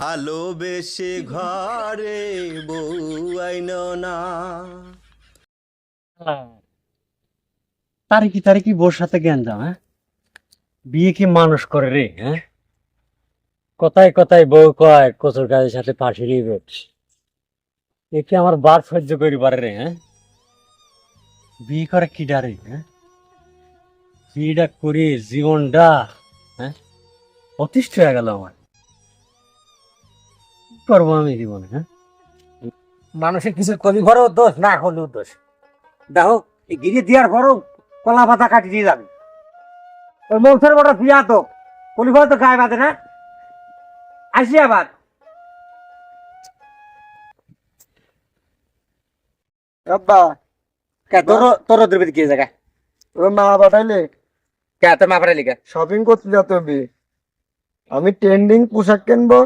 ভালোবেসে ঘরে বউ আইন না। তারে কি তারে কি বোর সাথে জ্ঞান দাও হ্যাঁ? বিয়ে কি মানুষ করে রে হ্যাঁ? কথায় কথায় বউ কয়, কচুর গাছের সাথে পাঠিয়ে রোজ এ কি আমার বার সহ্য করি পারে রে হ্যাঁ? বিয়ে করে কি ডারে হ্যাঁ? বিয়েটা করি জীবনটা হ্যাঁ? অতিষ্ঠ হয়ে গেল আমার। করব আমি জীবনে হ্যাঁ? মানুষের কিছু কবি ঘরেও দোষ না হলেও দোষ। দেখো এই গিরি দেওয়ার পরও কলা পাতা কাটি দিয়ে যাবে। ওই মৌসের বড় পিয়া তো কলি ঘরে তো গায়ে বাঁধে না। আসি আবার। আব্বা কে তোর তোর দ্রব্য কি জায়গা ওর মা পাঠাইলে কে? তোর মা পাঠালি কে? শপিং করতে যেতে হবে আমি ট্রেন্ডিং পোশাক কিনবো।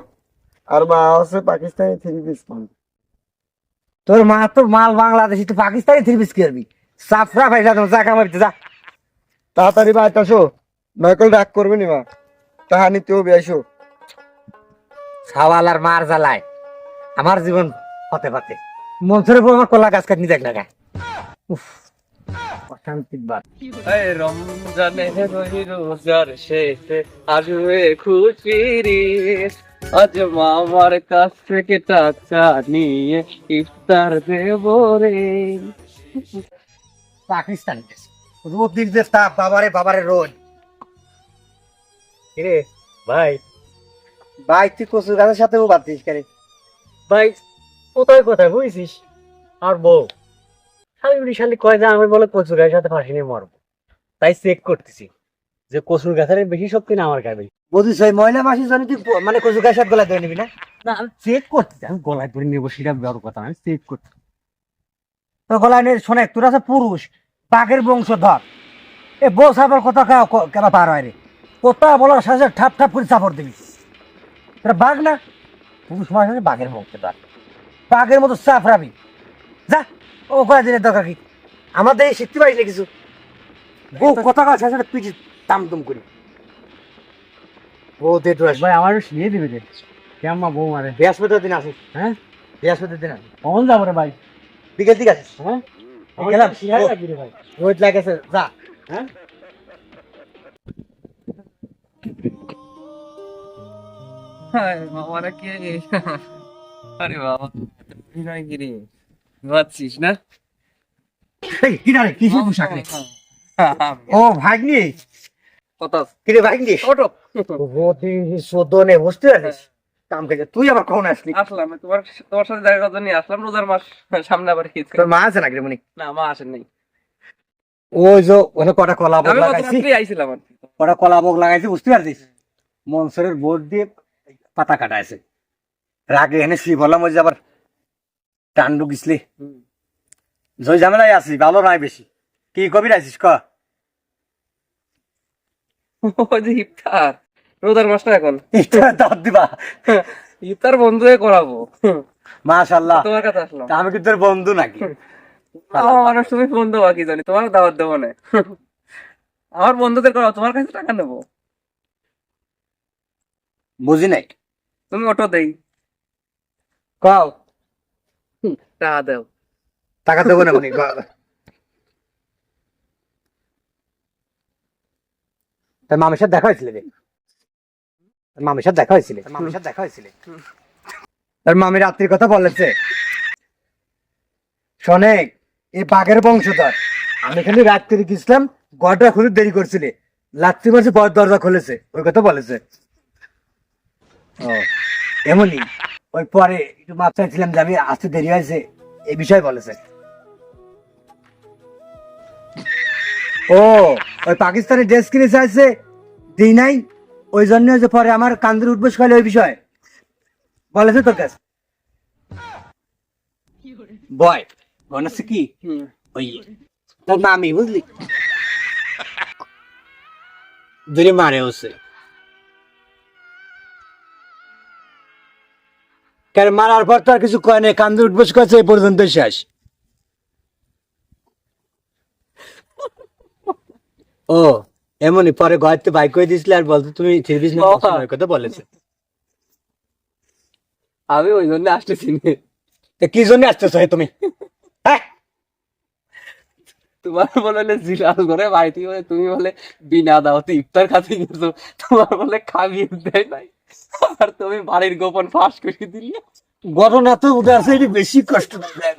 আর মা হচ্ছে পাকিস্তানি থ্রি পিস তোর মা তো মাল বাংলাদেশি তো পাকিস্তানি থ্রি পিস করবি? সাফরা ভাই যা যা কামাবি যা। তাড়াতাড়ি বাইতে আসো নয়কল রাগ করবে নি মা। তাহা নিতে হবে আসো সাওয়াল আর মার জ্বালায়। আমার জীবন হতে পাতে মনসুরের উপর আমার কলা গাছ কাটনি দেখ না উফ অশান্তির বাদ রমজানে রোজার শেষে আসবে খুশির ঈদ। আজ মামার কাছ থেকে টাকা নিয়ে ইফতার দেব রে। রোদ তাপ বাবারে বাবারে রোদ। কিরে, ভাই? ভাই, তুই কচুর গাছের সাথেও বাদ দিস কেন ভাই, কোথায় কোথায় বুঝছিস? আর বউ। শালি উড়ি শালি কয় যে আমি বলে কচুর গাছের সাথে ফাঁসি নিয়ে মরবো। তাই চেক করতেছি যে কচুর গাছের বেশি শক্তি না আমার গায়ে বুঝিস ওই ময়লা মাসির জন্য তুই মানে কচুর গাছের সাথে গলা ধরে নিবি না? না আমি চেক করতেছি আমি গলায় ধরে নেব সেটা বড় কথা আমি চেক করতে তোর গলায় নিয়ে শোনে তোর আছে পুরুষ বাঘের বংশধর। এ বউ সাপের কথা কেন পার হয় রে? কোথা বলার সাথে ঠাপ ঠাপ করে চাপড় দিবি। তোরা বাঘ না? পুরুষ মানুষ হচ্ছে বাঘের বংশধর। বাঘের মতো চাপড়াবি। যা ও কয়ে দিনের দরকার কি? আমাদের শিখতে পারিস না কিছু? কথা কাজ সাথে পিঠে তাম তুম করি বউ দে ড্রেস ভাই আমার শুনিয়ে দিবি রে কেমন বউ মারে? বৃহস্পতির দিন আসিস। হ্যাঁ? বৃহস্পতির দিন আসিস। কখন যাব রে ভাই? বিকেল দিকে আসিস। হ্যাঁ? গেলাম। ভাই? রোদ লাগেছে যা। হ্যাঁ? মামারা কে? আরে বাবা বিনয় গিরি ঘুমাচ্ছিস না? রে কিসের পোশাক রে? ও ভাগ্নি? কিরে ভাগ্নি? ওটো রোদি সদনে বসতে আছিস কাম কাজে তুই আবার কখন আসলি? আসলাম তোমার তোমার সাথে দেখা কথা নিয়ে আসলাম রোজার মাস সামনে আবার ঈদ। তোর মা আছে নাকি রে মনি? না মা আসেন নাই ওই যে ওখানে কটা কলা ভোগ আমি লাগাইছি। আইছিলাম কটা কলা ভোগ লাগাইছি বুঝতে পারছিস? মনসরের বোর্ড দিয়ে পাতা কাটাইছে রাগে এনে শুয়ে বললাম ওই যে আবার টান্ডু গিসলি হুম। জয় ঝামেলায় আছি ভালো নাই বেশি। কি কবি আছিস ক? যে ইফতার। রোজার মাসটা এখন? এটা দাওয়াত দিবা? ইফতার বন্ধু করাবো। মাশাল্লাহ তোমার কাছে আসলাম আমি কি তোর বন্ধু নাকি? আমার মানুষ তুমি ফোন দেবো কি জানি? তোমার দাওয়াত দেবো না। আমার বন্ধুদের করাও তোমার কাছে টাকা নেব? বুঝি নাই। তুমি অটো দেই। কও। টাকা দাও। টাকা দেবো না তার মামের সাথে দেখা হয়েছিল রে তার মামের সাথে দেখা হয়েছিল? মামের সাথে দেখা হয়েছিল। তার মামি রাত্রির কথা বলেছে। শোনেক এই বাঘের বংশধর। আমি খালি রাত্রি গেছিলাম গড়টা খুলে দেরি করছিলে। লাত্রি মাসে বড় দরজা খুলেছে ওই কথা বলেছে। ও এমনই। ওই পরে একটু মাপ চাইছিলাম যে আমি আসতে দেরি হয়েছে এই বিষয়ে বলেছে। ও, ওই ড্রেস কিনে চাইছে, দিই নাই। ওই জন্য যে পরে আমার কান্দের উঠবস খালি ওই বিষয়। বলেছে তোর কাছে? বয় কি? ওই তোর মামি, বুঝলি? দূরে মারে হচ্ছে মারার পর তো আর কিছু কয় নাই কান্দে উঠবস করছে এই পর্যন্ত শেষ। ও এমনই পরে ঘরতে বাইক করে দিয়েছিলে আর বলতো তুমি থ্রি পিস কথা বলেছে। আমি ওই জন্য আসতেছি কি জন্য আসতেছ হে তুমি? তোমার বলে জিলাল করে বাড়িতে বলে তুমি বলে বিনা দাওয়াতে ইফতার খাতে গেছো। তোমার বলে খাবিয়ে দেয় নাই। আর তুমি বাড়ির গোপন ফাঁস করে দিলি। ঘটনা তো আছে বেশি কষ্ট দেয়।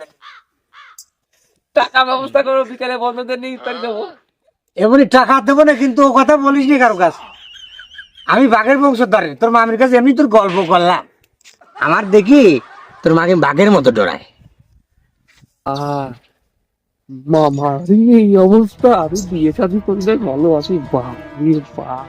টাকা ব্যবস্থা করো বিকালে বন্ধুদের নিয়ে ইফতার দেবো। এমনি টাকা দেবো না, কিন্তু ও কথা বলিস নি কারও কাছে? আমি বাঘের বংশধর, তোর মামির কাছে এমনি তোর গল্প করলাম। আমার দেখি তোর মাকে বাঘের মতো ডরায়। আহ মামা এই অবস্থা, আমি বিয়ে শাদি করলে ভালো আছি বাপ বাপ।